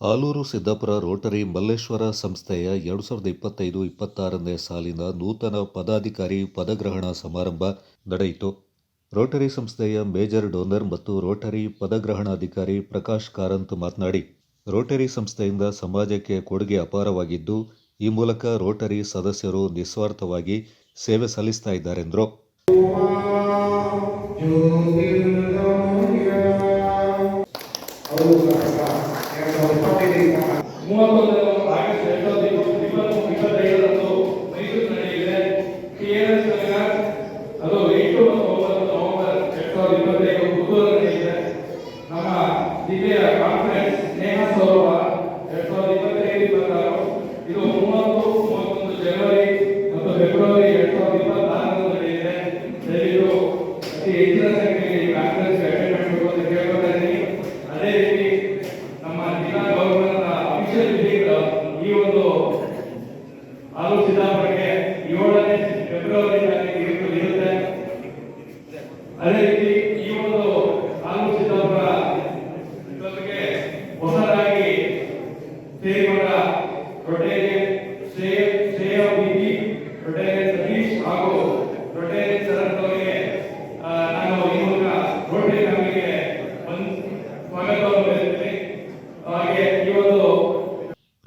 Aluru Siddapura Rotary Malleshwara ಸಂಸ್ಥೆಯ ಎರಡು ಸಾವಿರದ ಇಪ್ಪತ್ತೈದು ಇಪ್ಪತ್ತಾರನೇ ಸಾಲಿನ ನೂತನ ಪದಾಧಿಕಾರಿ ಪದಗ್ರಹಣ ಸಮಾರಂಭ ನಡೆಯಿತು. ರೋಟರಿ ಸಂಸ್ಥೆಯ ಮೇಜರ್ ಡೋನರ್ ಮತ್ತು ರೋಟರಿ ಪದಗ್ರಹಣಾಧಿಕಾರಿ ಪ್ರಕಾಶ್ ಕಾರಂತ್ ಮಾತನಾಡಿ, ರೋಟರಿ ಸಂಸ್ಥೆಯಿಂದ ಸಮಾಜಕ್ಕೆ ಕೊಡುಗೆ ಅಪಾರವಾಗಿದ್ದು, ಈ ಮೂಲಕ ರೋಟರಿ ಸದಸ್ಯರು ನಿಸ್ವಾರ್ಥವಾಗಿ ಸೇವೆ ಸಲ್ಲಿಸ್ತಾ ಇದ್ದಾರೆಂದರು. ಮೂವತ್ತೊಂದರ ಆಗಸ್ಟ್ ಎರಡು ಸಾವಿರದ ರೋಟರಿ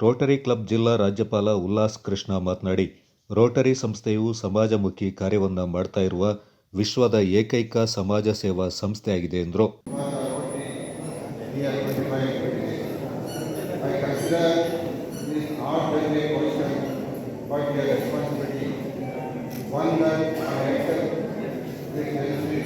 ರೋಟರಿ ಕ್ಲಬ್ ಜಿಲ್ಲಾ ರಾಜ್ಯಪಾಲ ಉಲ್ಲಾಸ್ ಕೃಷ್ಣ ಮಾತನಾಡಿ ರೋಟರಿ ಸಂಸ್ಥೆಯು ಸಮಾಜಮುಖಿ ಕಾರ್ಯವನ್ನು ಮಾಡ್ತಾ ಇರುವ ವಿಶ್ವದ ಏಕೈಕ ಸಮಾಜ ಸೇವಾ ಸಂಸ್ಥೆಯಾಗಿದೆ ಎಂದರು year 25 I consider this not only a question but a responsibility, one that I accept sincerity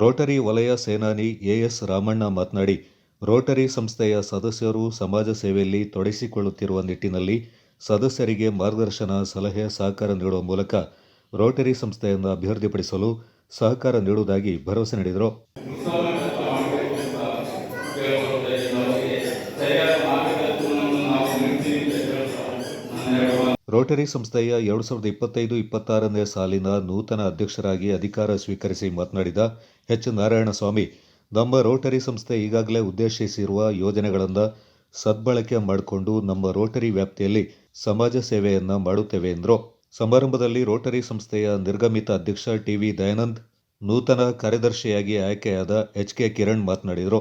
rotary ವಲಯ ಸೇನಾನಿ ಎಎಸ್ ರಾಮಣ್ಣ ಮಾತನಾಡಿ, ರೋಟರಿ ಸಂಸ್ಥೆಯ ಸದಸ್ಯರು ಸಮಾಜ ಸೇವೆಯಲ್ಲಿ ತೊಡಗಿಸಿಕೊಳ್ಳುತ್ತಿರುವ ನಿಟ್ಟಿನಲ್ಲಿ ಸದಸ್ಯರಿಗೆ ಮಾರ್ಗದರ್ಶನ, ಸಲಹೆ, ಸಹಕಾರ ನೀಡುವ ಮೂಲಕ ರೋಟರಿ ಸಂಸ್ಥೆಯನ್ನು ಅಭಿವೃದ್ಧಿಪಡಿಸಲು ಸಹಕಾರ ನೀಡುವುದಾಗಿ ಭರವಸೆ ನೀಡಿದರು. ರೋಟರಿ ಸಂಸ್ಥೆಯ ಎರಡು ಸಾವಿರದ ಇಪ್ಪತ್ತೈದು ಇಪ್ಪತ್ತಾರನೇ ಸಾಲಿನ ನೂತನ ಅಧ್ಯಕ್ಷರಾಗಿ ಅಧಿಕಾರ ಸ್ವೀಕರಿಸಿ ಮಾತನಾಡಿದ ಎಚ್. ನಾರಾಯಣಸ್ವಾಮಿ, ನಮ್ಮ ರೋಟರಿ ಸಂಸ್ಥೆ ಈಗಾಗಲೇ ಉದ್ದೇಶಿಸಿರುವ ಯೋಜನೆಗಳನ್ನು ಸದ್ಬಳಕೆ ಮಾಡಿಕೊಂಡು ನಮ್ಮ ರೋಟರಿ ವ್ಯಾಪ್ತಿಯಲ್ಲಿ ಸಮಾಜ ಸೇವೆಯನ್ನು ಮಾಡುತ್ತೇವೆ ಎಂದರು. ಸಮಾರಂಭದಲ್ಲಿ ರೋಟರಿ ಸಂಸ್ಥೆಯ ನಿರ್ಗಮಿತ ಅಧ್ಯಕ್ಷ ಟಿ. ವಿ. ದಯಾನಂದ್, ನೂತನ ಕಾರ್ಯದರ್ಶಿಯಾಗಿ ಆಯ್ಕೆಯಾದ ಎಚ್. ಕೆ. ಕಿರಣ್ ಮಾತನಾಡಿದರು.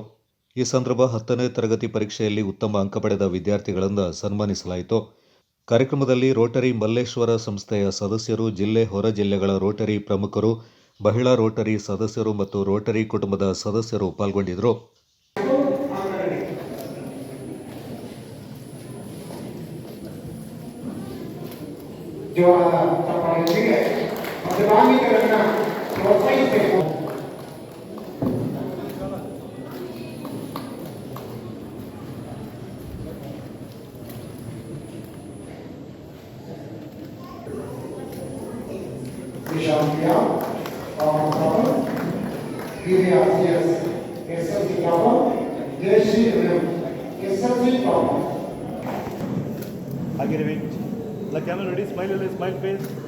ಈ ಸಂದರ್ಭ ಹತ್ತನೇ ತರಗತಿ ಪರೀಕ್ಷೆಯಲ್ಲಿ ಉತ್ತಮ ಅಂಕ ಪಡೆದ ವಿದ್ಯಾರ್ಥಿಗಳನ್ನು ಸನ್ಮಾನಿಸಲಾಯಿತು. ಕಾರ್ಯಕ್ರಮದಲ್ಲಿ ರೋಟರಿ ಮಲ್ಲೇಶ್ವರ ಸಂಸ್ಥೆಯ ಸದಸ್ಯರು, ಜಿಲ್ಲೆ ಹೊರ ಜಿಲ್ಲೆಗಳ ರೋಟರಿ ಪ್ರಮುಖರು, ಮಹಿಳಾ ರೋಟರಿ ಸದಸ್ಯರು ಮತ್ತು ರೋಟರಿ ಕುಟುಂಬದ ಸದಸ್ಯರು ಪಾಲ್ಗೊಂಡಿದ್ದರು. ಚಪ್ಪಾಳೆಯೊಂದಿಗೆ ಮತದಾನಿಗಳನ್ನು ಪ್ರೋತ್ಸಾಹಿಸಬೇಕು. किया और मतलब बीबीआरसीएस एसएससी टॉपर देशी एसएससी टॉपर आगे रवि ला camera ready smile ready smile face